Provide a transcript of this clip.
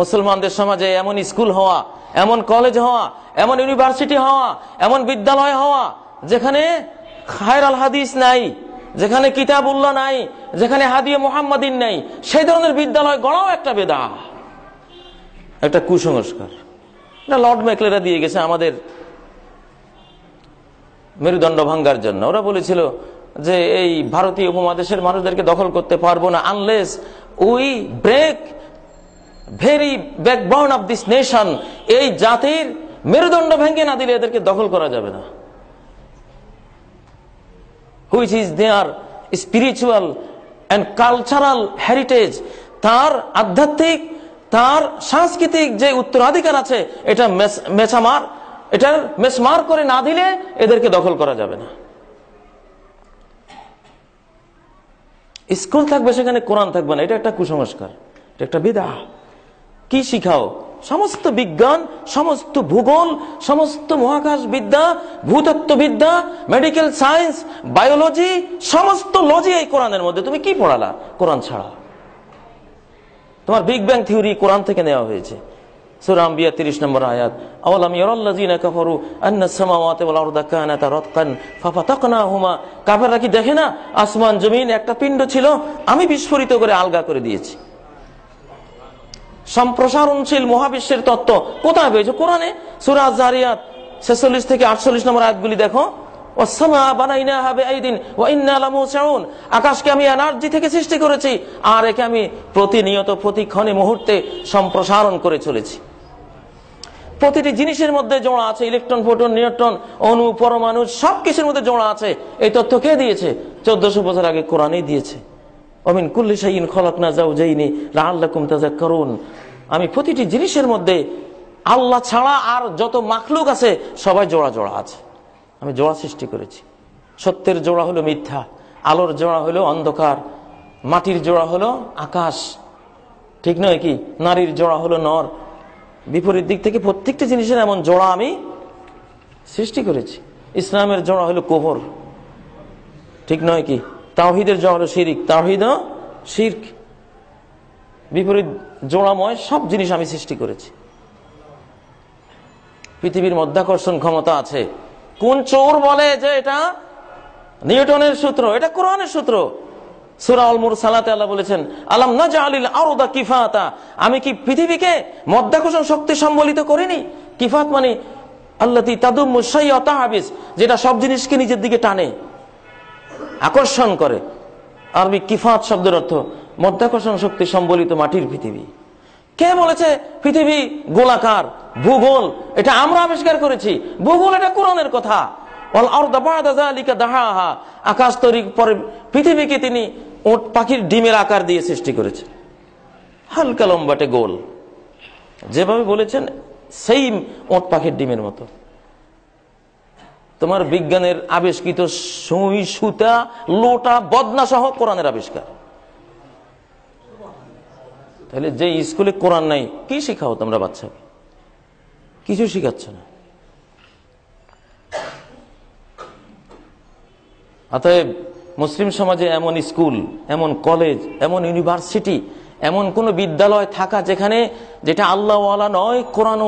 মুসলমানদের সমাজে এমন স্কুল হওয়া, এমন কলেজ হওয়া, এমন ইউনিভার্সিটি হওয়া, এমন বিদ্যালয় হওয়া, যেখানে খায়ের আল হাদিস নাই, যেখানে কিতাবুল্লাহ নাই, যেখানে হাদিয়ে মোহাম্মদিন নাই, সেই ধরনের বিদ্যালয় গড়াও একটা বেদা, একটা কুসংস্কার। লর্ড ম্যাকলেরা দিয়ে গেছে আমাদের মেরুদণ্ড ভাঙ্গার জন্য। ওরা বলেছিল যে এই ভারতীয় উপমহাদেশের মানুষদেরকে দখল করতে পারব না unless we break very backbone of this nation এই জাতির মেরুদণ্ড ভেঙে না দিলে এদেরকে দখল করা যাবে না। Which is their spiritual and cultural heritage তার আধ্যাত্মিক, তার সাংস্কৃতিক যে উত্তরাধিকার আছে, এটা মেছামার এটা মেসমার করে না দিলে এদেরকে দখল করা যাবে না। স্কুল থাকবে সেখানে, কোরআন থাকবে না, এটা একটা কুসংস্কার, এটা একটা বিদা কি শিখাও? সমস্ত বিজ্ঞান, সমস্ত ভূগোল, সমস্ত মহাকাশ বিদ্যা ভূতত্ত্ববিদ্যা মেডিকেল সায়েন্স বায়োলজি সমস্ত লজি এই কোরআনের মধ্যে। তুমি কি পড়ালা কোরআন ছাড়া? তোমার বিগ ব্যাং থিওরি কোরআন থেকে নেওয়া হয়েছে। সূরা আম্বিয়া 30 নম্বর আয়াত, আওয়ালাম ইয়ারাল্লাযিনা কাফারু আন্না সামাওয়াতি ওয়াল আরদা কানাতা রাতকান ফাফাতাকনাহুমা। কাফেররা কি দেখে না? আসমান, জমিন, একটা পিণ্ড ছিল, আমি বিস্ফোরিত করে আলগা করে দিয়েছি। সম্প্রসারণশীল মহাবিশ্বের তত্ত্ব কোথায় পেয়েছে? কোরআনে? সূরা জারিয়াত 46 থেকে 48 নম্বর আয়াতগুলি দেখো। আকাশকে আমি এনার্জি থেকে সৃষ্টি করেছি আর একে আমি প্রতিনিয়ত প্রতিক্ষণে মুহূর্তে সম্প্রসারণ করে চলেছি। প্রতিটি জিনিসের মধ্যে জোড়া আছে, ইলেকট্রন, ফোটন, নিউট্রন, অণু, পরমাণু, সবকিছুর মধ্যে জোড়া আছে। এই তথ্য কে দিয়েছে? চোদ্দশো বছর আগে কোরআনই দিয়েছে। অমিন কুল্লি খলক না যাও যাইনি আল্লাকুম তাজা করুন আমি প্রতিটি জিনিসের মধ্যে আল্লাহ ছাড়া আর যত মাখলুক আছে, সবাই জোড়া জোড়া আছে। আমি জোড়া সৃষ্টি করেছি। সত্যের জোড়া হলো মিথ্যা, আলোর জোড়া হলো অন্ধকার, মাটির জোড়া হলো আকাশ। ঠিক নয় কি? নারীর জোড়া হলো নর। বিপরীত দিক থেকে প্রত্যেকটা জিনিসের এমন জোড়া আমি সৃষ্টি করেছি। ইসলামের জোড়া হলো কোহর। ঠিক নয় কি? তাওহিদের জোড়া শিরিক তাওহিদ শির্ক। বিপরীত জোড়াময় সব জিনিস আমি সৃষ্টি করেছি। পৃথিবীর মধ্যাকর্ষণ ক্ষমতা আছে। কোন চোর বলে যে এটা নিউটনের সূত্র? এটা কোরআনের সূত্র। অলমুর সালাতে আল্লাহ বলেছেন না কিফাতা? আমি কি পৃথিবীকে মধ্যাকর্ষণ শক্তি সম্বলিত করিনি? কিফাত মানে যেটা সব জিনিসকে নিজের দিকে টানে। আকর্ষণ করে। আরবি কিফাত শব্দের অর্থ মধ্যাকর্ষণ শক্তি সম্বলিত মাটির পৃথিবী। কে বলেছে পৃথিবী গোলাকার, ভূগোল? এটা আমরা আবিষ্কার করেছি। ভূগোল এটা কোরআনের কথা। আকাশ তৈরি পরে পৃথিবীকে তিনি ওট পাখির ডিমের আকার দিয়ে সৃষ্টি করেছে হালকা লম্বাটে গোল। যেভাবে বলেছেন সেই ওট পাখির ডিমের মতো। তোমার বিজ্ঞানের আবিষ্কৃত সুই, সুতা, লোটা বদনা সহ কোরআনের আবিষ্কার। তাহলে যে স্কুলে কোরআন নাই, কি শিখাও তোমরা বাচ্চাকে? কিছু শিখাচ্ছ না। অতএব মুসলিম সমাজে এমন স্কুল, এমন কলেজ, এমন ইউনিভার্সিটি, এমন কোন বিদ্যালয় থাকা যেখানে যেটা আল্লাহওয়ালা নয় কোরআন